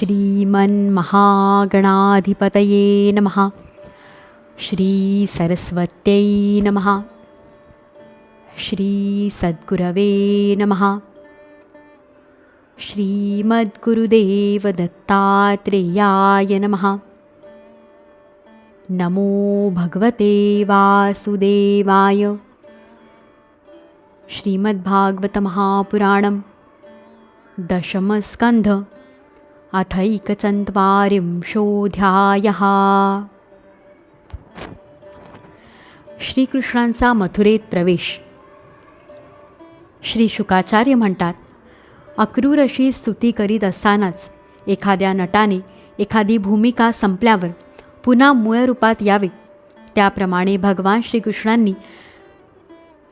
श्रीमन्महागणाधिपतये नमः। श्रीसरस्वत्यै नमः। श्रीसद्गुरवे नमः। श्रीमद्गुरुदेवदत्तात्रेयाय नमः। नमो भगवते वासुदेवाय। श्रीमद्भागवतमहापुराणं दशमस्कन्ध अथैकचत्वारिंशोऽध्यायः श्रीकृष्णांचा मथुरेत प्रवेश। श्री शुकाचार्य म्हणतात अक्रूर अशी स्तुती करीत असतानाच एखाद्या नटाने एखादी भूमिका संपल्यावर पुन्हा मूळ रूपात यावे. त्याप्रमाणे भगवान श्रीकृष्णांनी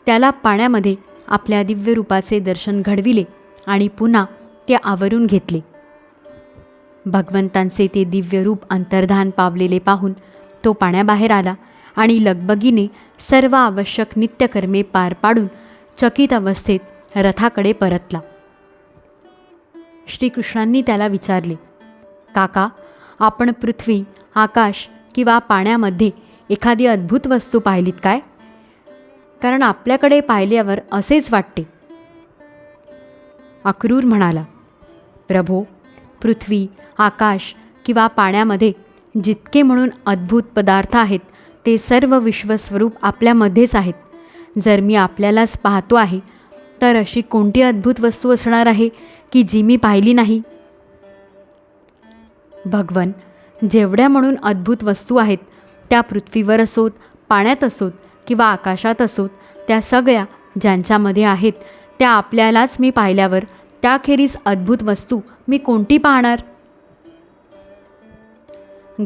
त्याला पाण्यामध्ये आपल्या दिव्य रूपाचे दर्शन घडविले आणि पुन्हा ते आवरून घेतले. भगवंतांचे ते दिव्य रूप अंतर्धान पावलेले पाहून तो पाण्याबाहेर आला आणि लगबगीने सर्व आवश्यक नित्यकर्मे पार पाडून चकित अवस्थेत रथाकडे परतला. श्रीकृष्णांनी त्याला विचारले काका आपण पृथ्वी आकाश किंवा पाण्यामध्ये एखादी अद्भुत वस्तू पाहिलीत काय? कारण आपल्याकडे पाहिल्यावर असेच वाटते. अक्रूर म्हणाला प्रभो पृथ्वी आकाश किंवा पाण्यामध्ये जितके म्हणून अद्भुत पदार्थ आहेत ते सर्व विश्वस्वरूप आपल्यामध्येच आहेत. जर मी आपल्यालाच पाहतो आहे तर अशी कोणती अद्भुत वस्तू असणार आहे की जी मी पाहिली नाही? भगवन जेवढ्या म्हणून अद्भुत वस्तू आहेत त्या पृथ्वीवर असोत पाण्यात असोत किंवा आकाशात असोत त्या सगळ्या ज्यांच्यामध्ये आहेत त्या आपल्यालाच मी पाहिल्यावर त्याखेरीज अद्भुत वस्तू मी कोणती पाहणार?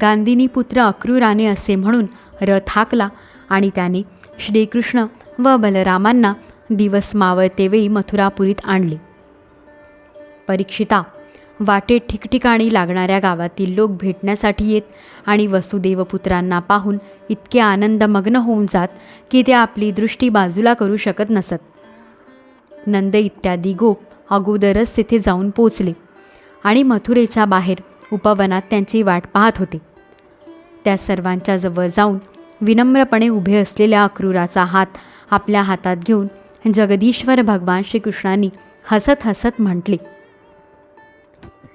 गांधीनी पुत्र अक्रूराने असे म्हणून रथ हाकला आणि त्याने श्रीकृष्ण व बलरामांना दिवस मावळतेवेळी मथुरापुरीत आणले. परीक्षिता वाटेत ठिकठिकाणी लागणाऱ्या गावातील लोक भेटण्यासाठी येत आणि वसुदेवपुत्रांना पाहून इतके आनंदमग्न होऊन जात की ते आपली दृष्टी बाजूला करू शकत नसत. नंद इत्यादी गोप अगोदरच तिथे जाऊन पोचले. आणि मथुरेच्या बाहेर उपवनात त्यांची वाट पाहत होते. त्या सर्वांच्या जवळ जाऊन विनम्रपणे उभे असलेल्या अक्रूराचा हात आपल्या हातात घेऊन जगदीश्वर भगवान श्रीकृष्णांनी हसत हसत म्हटले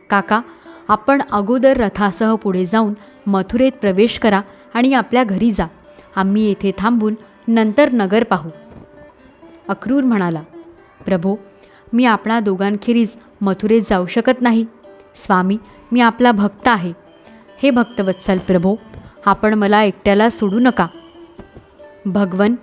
काका आपण अगोदर रथासह पुढे जाऊन मथुरेत प्रवेश करा आणि आपल्या घरी जा. आम्ही येथे थांबून नंतर नगर पाहू. अक्रूर म्हणाला प्रभो मी आपणा दोघांखेरीज मथुरेत जाऊ शकत नाही. स्वामी मी आपला भक्त आहे. हे भक्तवत्सल प्रभो आपण मला एकट्याला सोडू नका. भगवन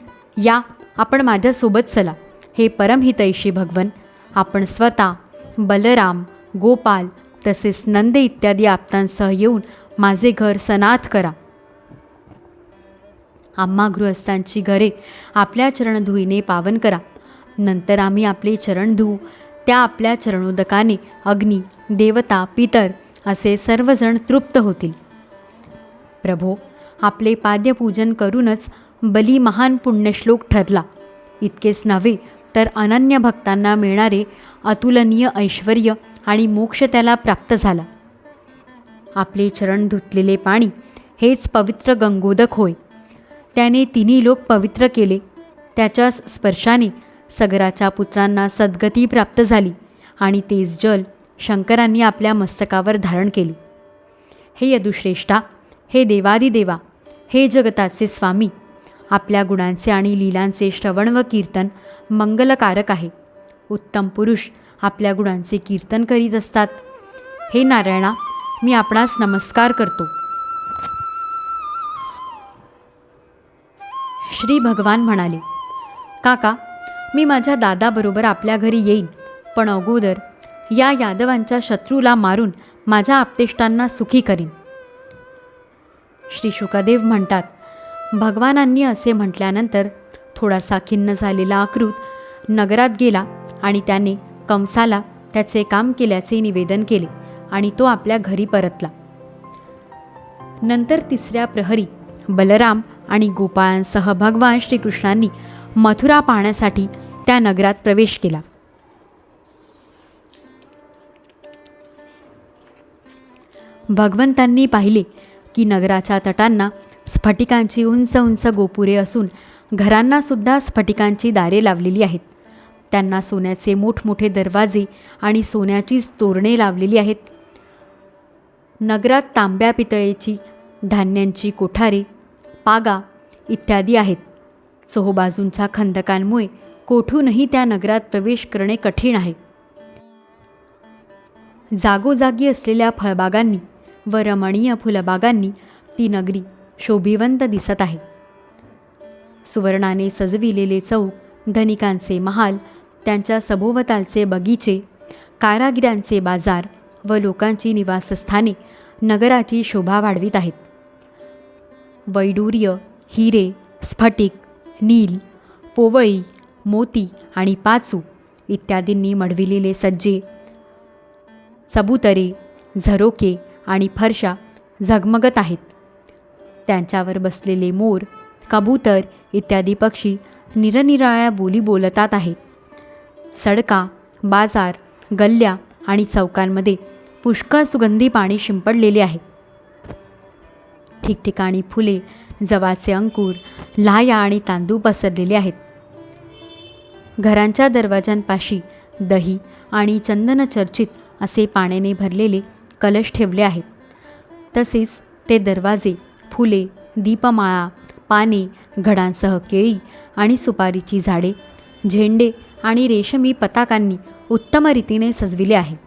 या आपण माझ्यासोबत चला. हे परमहितैषी भगवन आपण स्वतः बलराम गोपाल तसेच नंदे इत्यादी आप्तांसह येऊन माझे घर सनाथ करा. आम्हा गृहस्थांची घरे आपल्या चरणधुईने पावन करा. नंतर आम्ही आपले चरण धुऊ त्या आपल्या चरणोदकाने अग्नी देवता पितर असे सर्वजण तृप्त होतील. प्रभो आपले पाद्यपूजन करूनच बली महान पुण्यश्लोक ठरला. इतकेच नव्हे तर अनन्य भक्तांना मिळणारे अतुलनीय ऐश्वर आणि मोक्ष त्याला प्राप्त झाला. आपले चरण धुतलेले पाणी हेच पवित्र गंगोदक होय. त्याने तिन्ही लोक पवित्र केले. त्याच्या स्पर्शाने सगराच्या पुत्रांना सद्गती प्राप्त झाली आणि तेच जल शंकरांनी आपल्या मस्तकावर धारण केली. हे यदुश्रेष्ठा हे देवादिदेवा हे जगताचे स्वामी आपल्या गुणांचे आणि लीलांचे श्रवण व कीर्तन मंगलकारक आहे. उत्तम पुरुष आपल्या गुणांचे कीर्तन करीत असतात. हे नारायणा मी आपणास नमस्कार करतो. श्री भगवान म्हणाले काका मी माझ्या दादाबरोबर आपल्या घरी येईन. पण अगोदर या यादवांच्या शत्रूला मारून माझ्या आपतेष्टांना सुखी करीन. श्री शुकादेव म्हणतात भगवानांनी असे म्हटल्यानंतर थोडासा खिन्न झालेला आकृत नगरात गेला आणि त्याने कंसाला त्याचे काम केल्याचे निवेदन केले आणि तो आपल्या घरी परतला. नंतर तिसऱ्या प्रहरी बलराम आणि गोपाळांसह भगवान श्रीकृष्णांनी मथुरा पाहण्यासाठी त्या नगरात प्रवेश केला. भगवंतांनी पाहिले की नगराच्या तटांना स्फटिकांची उंच उंच गोपुरे असून घरांनासुद्धा स्फटिकांची दारे लावलेली आहेत. त्यांना सोन्याचे मोठमोठे दरवाजे आणि सोन्याचीच तोरणे लावलेली आहेत. नगरात तांब्या पितळेची धान्यांची कोठारे पागा इत्यादी आहेत. चोहोबाजूंच्या खंदकांमुळे कोठूनही त्या नगरात प्रवेश करणे कठीण आहे. जागोजागी असलेल्या फळबागांनी व रमणीय फुलबागांनी ती नगरी शोभिवंत दिसत आहे. सुवर्णाने सजविलेले चौक धनिकांचे महाल त्यांच्या सभोवतालचे बगीचे कारागिरांचे बाजार व लोकांची निवासस्थाने नगराची शोभा वाढवित आहेत. वैडूर्य हिरे स्फटिक नील पोवळी मोती आणि पाचू इत्यादींनी मढविलेले सज्जे. चबुतरे झरोके आणि फरशा झगमगत आहेत. त्यांच्यावर बसलेले मोर कबूतर इत्यादी पक्षी निरनिराळ्या बोली बोलतात आहेत. सडका बाजार गल्ल्या आणि चौकांमध्ये पुष्कळ सुगंधी पाणी शिंपडलेले आहे. ठिकठिकाणी फुले जवाचे अंकुर लाया आणि तांदूळ पसरलेले आहेत. घरांच्या दरवाजांपाशी दही आणि चंदनचर्चित असे पाण्याने भरलेले कलश ठेवले आहेत तसेच ते दरवाजे फुले दीपमाळा पाने घडांसह केळी आणि सुपारीची झाडे झेंडे आणि रेशमी पताकांनी उत्तम रीतीने सजविले आहे.